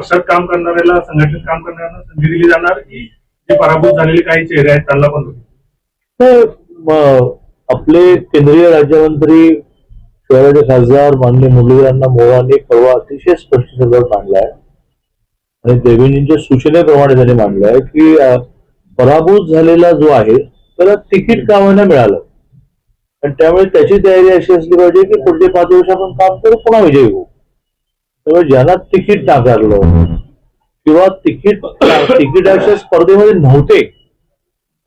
पक्षात काम करणाऱ्याला संघटनेत काम करणाऱ्यांना संधी दिली जाणार. की जे पराभूत झालेले काही चेहरे आहेत त्यांना पण तर आपले केंद्रीय राज्यमंत्री शहराचे खासदार मान्य मुरलीधरांना मोहाने परवा अतिशय स्पष्ट संदर्भ मांडलाय. आणि देवेंजींच्या सूचनेप्रमाणे त्यांनी आहे की पराभूत झालेला जो आहे त्याला तिकीट का होईना मिळालं? आणि त्यामुळे त्याची तयारी अशी असली पाहिजे की पुढचे पाच वर्ष आपण काम करू पुन्हा विजयी होऊ. त्यामुळे ज्यांना तिकीट नाकारलं किंवा तिकीट तिकिटाच्या स्पर्धेमध्ये नव्हते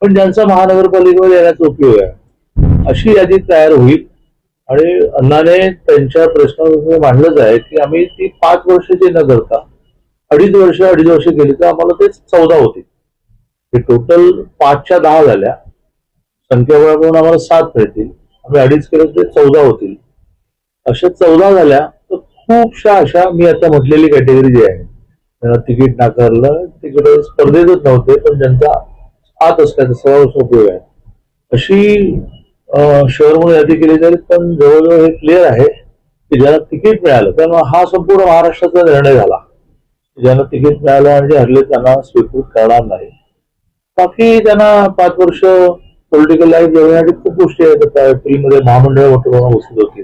पण ज्यांचा महानगरपालिकेमध्ये येण्याचा उपयोग आहे अशी यादी तयार होईल. आणि अण्णाने त्यांच्या प्रश्नामध्ये मांडलंच आहे की आम्ही ती पाच वर्षाची न करता अडीच वर्ष अडीच वर्ष केली तर आम्हाला ते चौदा होती. हे टोटल पाचच्या दहा झाल्या. संख्याबळ म्हणून आम्हाला सात मिळतील. आम्ही अडीच केलं तर ते चौदा होतील. अशा चौदा झाल्या खूपशा अशा मी आता म्हटलेली कॅटेगरी जी आहे. त्यांना तिकीट नाकारलं तिकडे स्पर्धेतच नव्हते पण ज्यांचा आत असल्याचा सर्व उपयोग आहे. अशी शहर म्हणून यादी केली जाईल पण जवळजवळ हे क्लिअर आहे की ज्याला तिकीट मिळालं त्यामुळे हा संपूर्ण महाराष्ट्राचा निर्णय झाला. ज्यांना तिकीट मिळालं आणि जे हरले त्यांना स्वीकृत करणार नाही. बाकी त्यांना पाच वर्ष पॉलिटिकल लाईफ जगण्यासाठी खूप गोष्टी आहेत. आता एप्रिलमध्ये महामंडळ मोठं बसत होती.